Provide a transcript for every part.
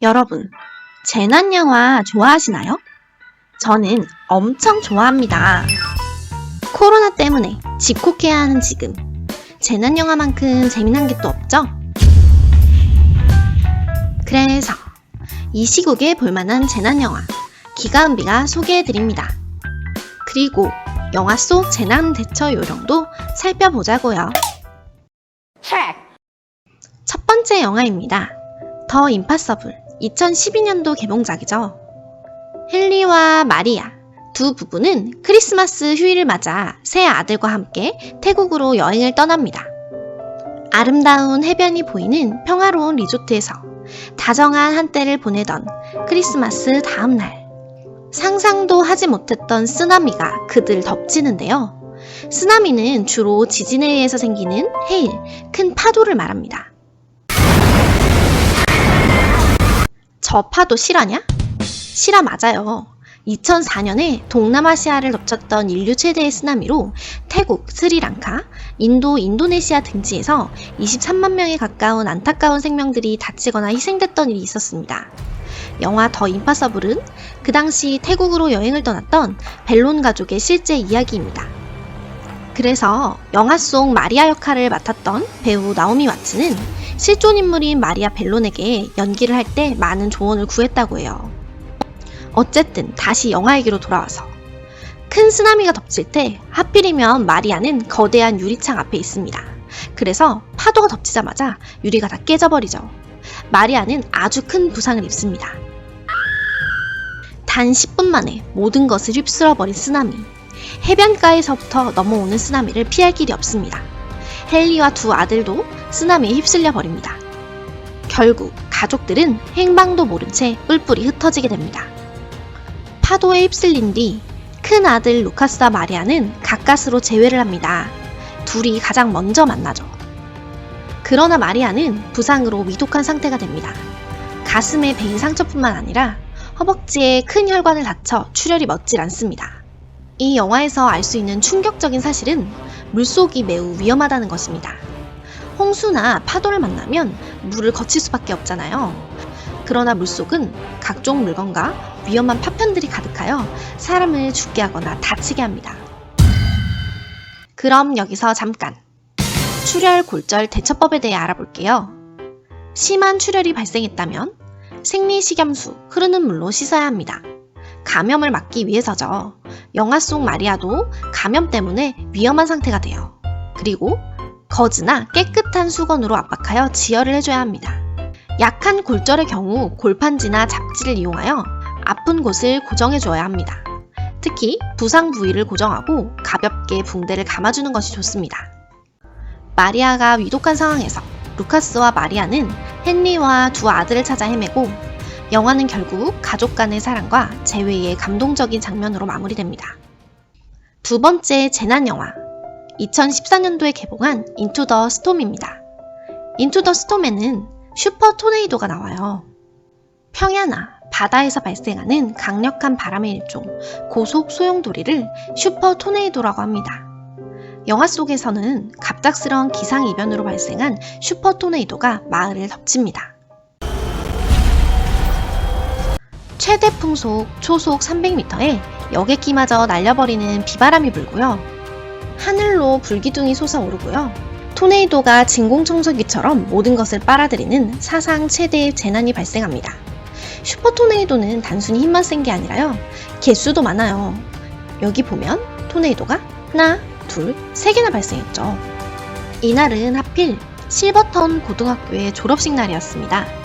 여러분, 재난 영화 좋아하시나요? 저는 엄청 좋아합니다. 코로나 때문에 집콕해야 하는 지금, 재난 영화만큼 재미난 게 또 없죠? 그래서 이 시국에 볼만한 재난 영화 기가은비가 소개해드립니다. 그리고 영화 속 재난 대처 요령도 살펴보자고요. 첫 번째 영화입니다. 더 임파서블 2012년도 개봉작이죠. 헨리와 마리아 두 부부는 크리스마스 휴일을 맞아 새 아들과 함께 태국으로 여행을 떠납니다. 아름다운 해변이 보이는 평화로운 리조트에서 다정한 한때를 보내던 크리스마스 다음 날 상상도 하지 못했던 쓰나미가 그들 덮치는데요. 쓰나미는 주로 지진에 의해서 생기는 해일, 큰 파도를 말합니다. 저 파도 실화냐? 실화 맞아요. 2004년에 동남아시아를 덮쳤던 인류 최대의 쓰나미로 태국, 스리랑카, 인도, 인도네시아 등지에서 23만 명에 가까운 안타까운 생명들이 다치거나 희생됐던 일이 있었습니다. 영화 더 임파서블은 그 당시 태국으로 여행을 떠났던 벨론 가족의 실제 이야기입니다. 그래서 영화 속 마리아 역할을 맡았던 배우 나오미 와츠는 실존 인물인 마리아 벨론에게 연기를 할 때 많은 조언을 구했다고 해요. 어쨌든 다시 영화 얘기로 돌아와서 큰 쓰나미가 덮칠 때 하필이면 마리아는 거대한 유리창 앞에 있습니다. 그래서 파도가 덮치자마자 유리가 다 깨져버리죠. 마리아는 아주 큰 부상을 입습니다. 단 10분 만에 모든 것을 휩쓸어버린 쓰나미. 해변가에서부터 넘어오는 쓰나미를 피할 길이 없습니다. 헨리와 두 아들도 쓰나미에 휩쓸려 버립니다. 결국 가족들은 행방도 모른 채 뿔뿔이 흩어지게 됩니다. 파도에 휩쓸린 뒤 큰 아들 루카스와 마리아는 가까스로 재회를 합니다. 둘이 가장 먼저 만나죠. 그러나 마리아는 부상으로 위독한 상태가 됩니다. 가슴에 베인 상처뿐만 아니라 허벅지에 큰 혈관을 다쳐 출혈이 멎질 않습니다. 이 영화에서 알 수 있는 충격적인 사실은 물속이 매우 위험하다는 것입니다. 홍수나 파도를 만나면 물을 거칠 수밖에 없잖아요. 그러나 물속은 각종 물건과 위험한 파편들이 가득하여 사람을 죽게 하거나 다치게 합니다. 그럼 여기서 잠깐 출혈 골절 대처법에 대해 알아볼게요. 심한 출혈이 발생했다면 생리식염수, 흐르는 물로 씻어야 합니다. 감염을 막기 위해서죠. 영화 속 마리아도 감염 때문에 위험한 상태가 돼요. 그리고 거즈나 깨끗한 수건으로 압박하여 지혈을 해줘야 합니다. 약한 골절의 경우 골판지나 잡지를 이용하여 아픈 곳을 고정해줘야 합니다. 특히 부상 부위를 고정하고 가볍게 붕대를 감아주는 것이 좋습니다. 마리아가 위독한 상황에서 루카스와 마리아는 헨리와 두 아들을 찾아 헤매고 영화는 결국 가족 간의 사랑과 재회의 감동적인 장면으로 마무리됩니다. 두 번째 재난 영화 2014년도에 개봉한 인투 더 스톰입니다. 인투 더 스톰에는 슈퍼 토네이도가 나와요. 평야나 바다에서 발생하는 강력한 바람의 일종 고속 소용돌이를 슈퍼 토네이도라고 합니다. 영화 속에서는 갑작스러운 기상이변으로 발생한 슈퍼 토네이도가 마을을 덮칩니다. 최대 풍속 초속 300m에 여객기마저 날려버리는 비바람이 불고요. 하늘로 불기둥이 솟아오르고요. 토네이도가 진공청소기처럼 모든 것을 빨아들이는 사상 최대의 재난이 발생합니다. 슈퍼 토네이도는 단순히 힘만 센 게 아니라요. 개수도 많아요. 여기 보면 토네이도가 하나, 둘, 세 개나 발생했죠. 이날은 하필 실버턴 고등학교의 졸업식 날이었습니다.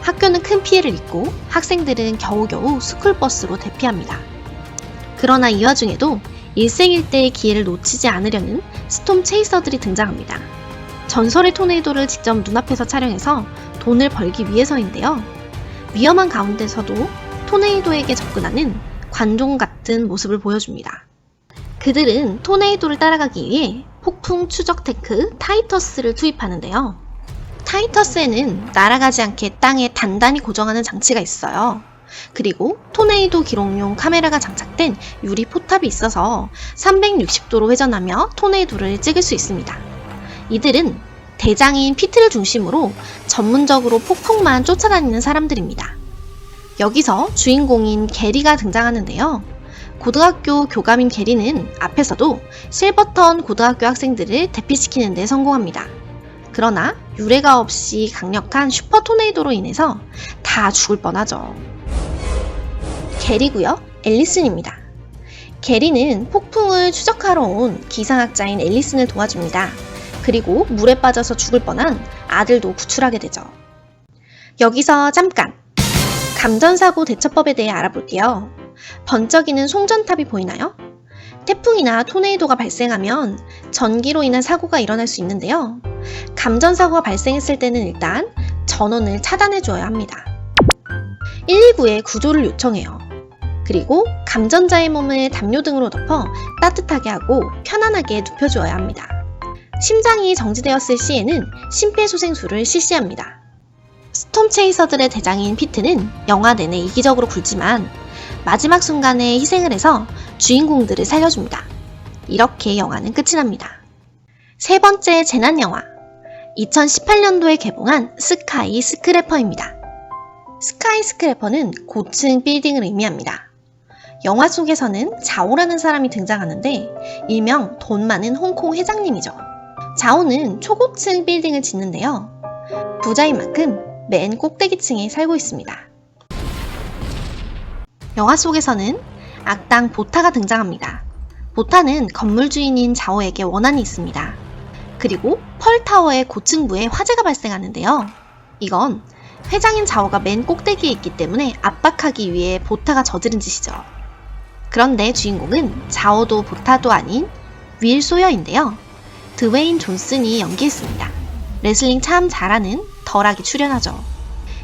학교는 큰 피해를 입고 학생들은 겨우겨우 스쿨버스로 대피합니다. 그러나 이 와중에도 일생일대의 기회를 놓치지 않으려는 스톰 체이서들이 등장합니다. 전설의 토네이도를 직접 눈앞에서 촬영해서 돈을 벌기 위해서인데요. 위험한 가운데서도 토네이도에게 접근하는 관종 같은 모습을 보여줍니다. 그들은 토네이도를 따라가기 위해 폭풍 추적 테크 타이터스를 투입하는데요. 타이터스에는 날아가지 않게 땅에 단단히 고정하는 장치가 있어요. 그리고 토네이도 기록용 카메라가 장착된 유리 포탑이 있어서 360도로 회전하며 토네이도를 찍을 수 있습니다. 이들은 대장인 피트를 중심으로 전문적으로 폭풍만 쫓아다니는 사람들입니다. 여기서 주인공인 게리가 등장하는데요. 고등학교 교감인 게리는 앞에서도 실버턴 고등학교 학생들을 대피시키는 데 성공합니다. 그러나 유례가 없이 강력한 슈퍼 토네이도로 인해서 다 죽을 뻔하죠. 게리고요. 앨리슨입니다. 게리는 폭풍을 추적하러 온 기상학자인 앨리슨을 도와줍니다. 그리고 물에 빠져서 죽을 뻔한 아들도 구출하게 되죠. 여기서 잠깐 감전사고 대처법에 대해 알아볼게요. 번쩍이는 송전탑이 보이나요? 태풍이나 토네이도가 발생하면 전기로 인한 사고가 일어날 수 있는데요. 감전사고가 발생했을 때는 일단 전원을 차단해 줘야 합니다. 119에 구조를 요청해요. 그리고 감전자의 몸을 담요 등으로 덮어 따뜻하게 하고 편안하게 눕혀주어야 합니다. 심장이 정지되었을 시에는 심폐소생술을 실시합니다. 스톰체이서들의 대장인 피트는 영화 내내 이기적으로 굴지만 마지막 순간에 희생을 해서 주인공들을 살려줍니다. 이렇게 영화는 끝이 납니다. 세 번째 재난 영화. 2018년도에 개봉한 스카이 스크래퍼입니다. 스카이 스크래퍼는 고층 빌딩을 의미합니다. 영화 속에서는 자오라는 사람이 등장하는데 일명 돈 많은 홍콩 회장님이죠. 자오는 초고층 빌딩을 짓는데요. 부자인 만큼 맨 꼭대기층에 살고 있습니다. 영화 속에서는 악당 보타가 등장합니다. 보타는 건물 주인인 자오에게 원한이 있습니다. 그리고 펄타워의 고층부에 화재가 발생하는데요. 이건 회장인 자오가 맨 꼭대기에 있기 때문에 압박하기 위해 보타가 저지른 짓이죠. 그런데 주인공은 자오도 보타도 아닌 윌 소여인데요. 드웨인 존슨이 연기했습니다. 레슬링 참 잘하는 덜하기 출연하죠.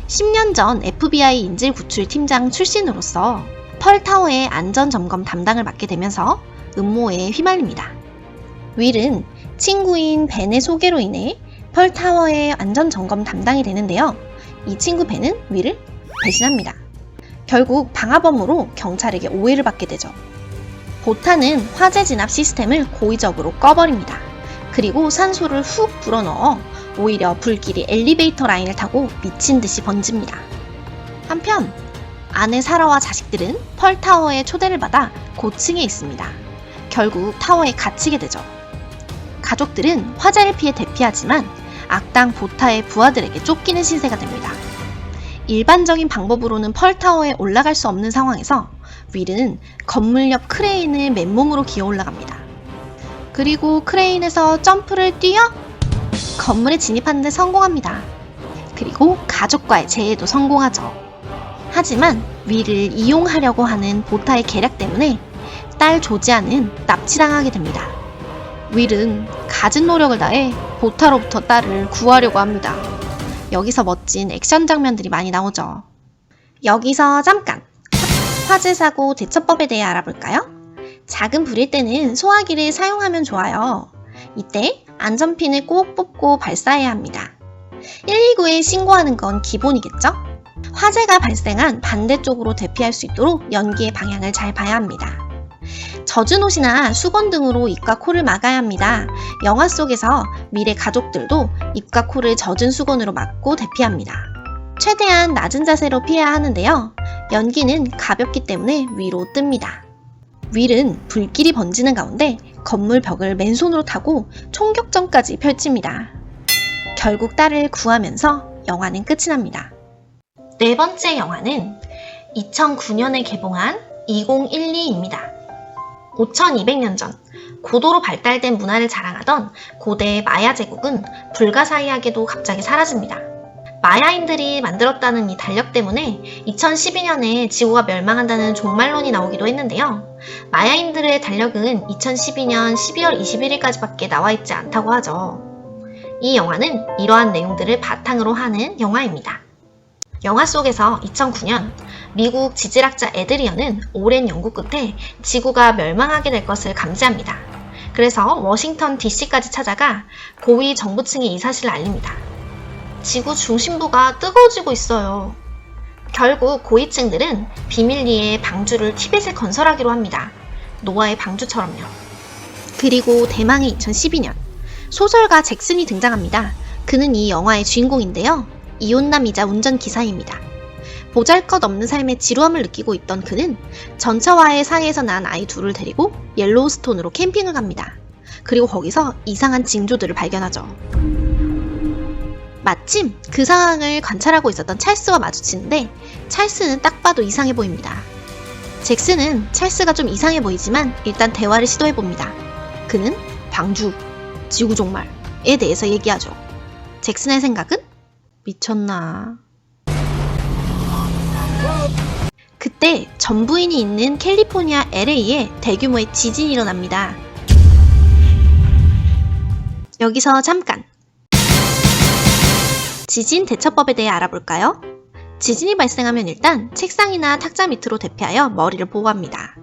10년 전 FBI 인질 구출 팀장 출신으로서 펄타워의 안전 점검 담당을 맡게 되면서 음모에 휘말립니다. 윌은 친구인 벤의 소개로 인해 펄타워의 안전 점검 담당이 되는데요. 이 친구 벤은 윌을 배신합니다. 결국 방화범으로 경찰에게 오해를 받게 되죠. 보타는 화재 진압 시스템을 고의적으로 꺼버립니다. 그리고 산소를 훅 불어넣어 오히려 불길이 엘리베이터 라인을 타고 미친 듯이 번집니다. 한편 아내 사라와 자식들은 펄타워의 초대를 받아 고층에 있습니다. 결국 타워에 갇히게 되죠. 가족들은 화재를 피해 대피하지만 악당 보타의 부하들에게 쫓기는 신세가 됩니다. 일반적인 방법으로는 펄타워에 올라갈 수 없는 상황에서 윌은 건물 옆 크레인을 맨몸으로 기어 올라갑니다. 그리고 크레인에서 점프를 뛰어 건물에 진입하는데 성공합니다. 그리고 가족과의 재해도 성공하죠. 하지만 윌을 이용하려고 하는 보타의 계략 때문에 딸 조지아는 납치당하게 됩니다. 윌은 갖은 노력을 다해 보타로부터 딸을 구하려고 합니다. 여기서 멋진 액션 장면들이 많이 나오죠. 여기서 잠깐! 화재 사고 대처법에 대해 알아볼까요? 작은 불일 때는 소화기를 사용하면 좋아요. 이때 안전핀을 꼭 뽑고 발사해야 합니다. 119에 신고하는 건 기본이겠죠? 화재가 발생한 반대쪽으로 대피할 수 있도록 연기의 방향을 잘 봐야 합니다. 젖은 옷이나 수건 등으로 입과 코를 막아야 합니다. 영화 속에서 미래 가족들도 입과 코를 젖은 수건으로 막고 대피합니다. 최대한 낮은 자세로 피해야 하는데요. 연기는 가볍기 때문에 위로 뜹니다. 윌은 불길이 번지는 가운데 건물 벽을 맨손으로 타고 총격전까지 펼칩니다. 결국 딸을 구하면서 영화는 끝이 납니다. 네 번째 영화는 2009년에 개봉한 2012입니다. 5200년 전 고도로 발달된 문화를 자랑하던 고대 마야 제국은 불가사의하게도 갑자기 사라집니다. 마야인들이 만들었다는 이 달력 때문에 2012년에 지구가 멸망한다는 종말론이 나오기도 했는데요. 마야인들의 달력은 2012년 12월 21일까지밖에 나와 있지 않다고 하죠. 이 영화는 이러한 내용들을 바탕으로 하는 영화입니다. 영화 속에서 2009년 미국 지질학자 에드리언은 오랜 연구 끝에 지구가 멸망하게 될 것을 감지합니다. 그래서 워싱턴 DC까지 찾아가 고위 정부층에 이 사실을 알립니다. 지구 중심부가 뜨거워지고 있어요. 결국 고위층들은 비밀리에 방주를 티벳에 건설하기로 합니다. 노아의 방주처럼요. 그리고 대망의 2012년 소설가 잭슨이 등장합니다. 그는 이 영화의 주인공인데요. 이혼남이자 운전기사입니다. 보잘 것 없는 삶에 지루함을 느끼고 있던 그는 전처와의 사이에서 난 아이 둘을 데리고 옐로우스톤으로 캠핑을 갑니다. 그리고 거기서 이상한 징조들을 발견하죠. 마침 그 상황을 관찰하고 있었던 찰스와 마주치는데 찰스는 딱 봐도 이상해 보입니다. 잭슨은 찰스가 좀 이상해 보이지만 일단 대화를 시도해 봅니다. 그는 방주, 지구 종말에 대해서 얘기하죠. 잭슨의 생각은 미쳤나. 그때 전 부인이 있는 캘리포니아 LA에 대규모의 지진이 일어납니다. 여기서 잠깐. 지진 대처법에 대해 알아볼까요? 지진이 발생하면 일단 책상이나 탁자 밑으로 대피하여 머리를 보호합니다.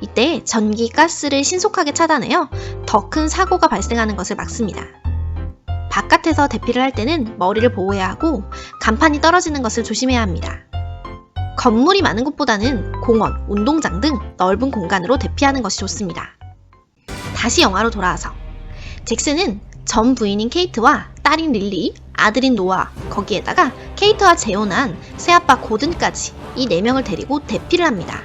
이때 전기, 가스를 신속하게 차단해요. 더 큰 사고가 발생하는 것을 막습니다. 바깥에서 대피를 할 때는 머리를 보호해야 하고 간판이 떨어지는 것을 조심해야 합니다. 건물이 많은 곳보다는 공원, 운동장 등 넓은 공간으로 대피하는 것이 좋습니다. 다시 영화로 돌아와서 잭슨은 전 부인인 케이트와 딸인 릴리, 아들인 노아, 거기에다가 케이트와 재혼한 새아빠 고든까지 이네 명을 데리고 대피를 합니다.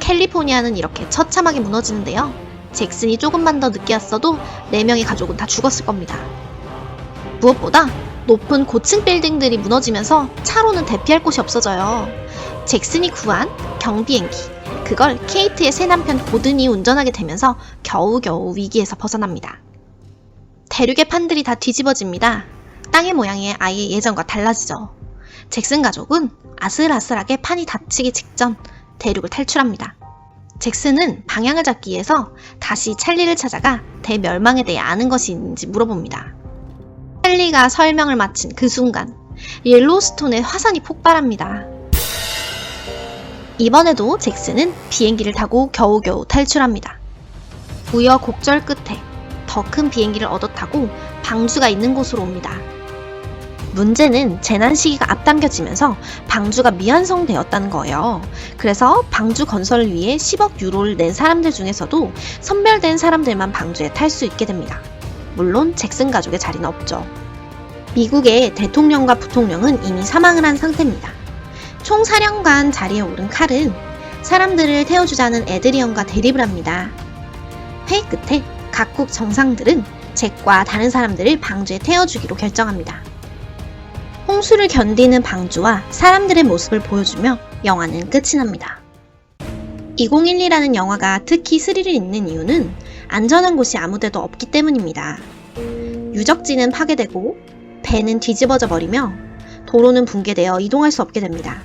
캘리포니아는 이렇게 처참하게 무너지는데요. 잭슨이 조금만 더 늦게 왔어도 네 명의 가족은 다 죽었을 겁니다. 무엇보다 높은 고층 빌딩들이 무너지면서 차로는 대피할 곳이 없어져요. 잭슨이 구한 경비행기. 그걸 케이트의 새 남편 고든이 운전하게 되면서 겨우겨우 위기에서 벗어납니다. 대륙의 판들이 다 뒤집어집니다. 땅의 모양이 아예 예전과 달라지죠. 잭슨 가족은 아슬아슬하게 판이 닫히기 직전 대륙을 탈출합니다. 잭슨은 방향을 잡기 위해서 다시 찰리를 찾아가 대멸망에 대해 아는 것이 있는지 물어봅니다. 찰리가 설명을 마친 그 순간 옐로스톤의 화산이 폭발합니다. 이번에도 잭슨은 비행기를 타고 겨우겨우 탈출합니다. 우여곡절 끝에 더 큰 비행기를 얻어 타고 방주가 있는 곳으로 옵니다. 문제는 재난 시기가 앞당겨지면서 방주가 미완성되었다는 거예요. 그래서 방주 건설을 위해 10억 유로를 낸 사람들 중에서도 선별된 사람들만 방주에 탈 수 있게 됩니다. 물론 잭슨 가족의 자리는 없죠. 미국의 대통령과 부통령은 이미 사망을 한 상태입니다. 총사령관 자리에 오른 칼은 사람들을 태워주자는 에드리언과 대립을 합니다. 회의 끝에 각국 정상들은 잭과 다른 사람들을 방주에 태워주기로 결정합니다. 홍수를 견디는 방주와 사람들의 모습을 보여주며 영화는 끝이 납니다. 2012라는 영화가 특히 스릴을 잇는 이유는 안전한 곳이 아무데도 없기 때문입니다. 유적지는 파괴되고 배는 뒤집어져 버리며 도로는 붕괴되어 이동할 수 없게 됩니다.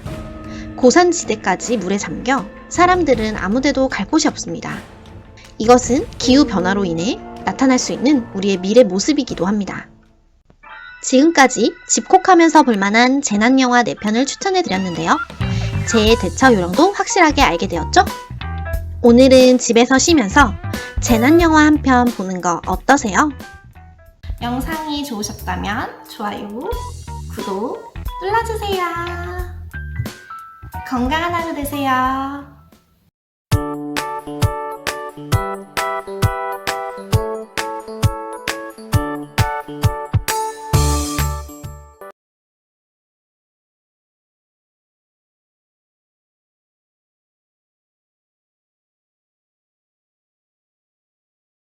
고산지대까지 물에 잠겨 사람들은 아무데도 갈 곳이 없습니다. 이것은 기후 변화로 인해 나타날 수 있는 우리의 미래 모습이기도 합니다. 지금까지 집콕하면서 볼만한 재난 영화 4편을 추천해드렸는데요. 제 대처 요령도 확실하게 알게 되었죠? 오늘은 집에서 쉬면서 재난 영화 한 편 보는 거 어떠세요? 영상이 좋으셨다면 좋아요, 구독 눌러주세요. 건강한 하루 되세요.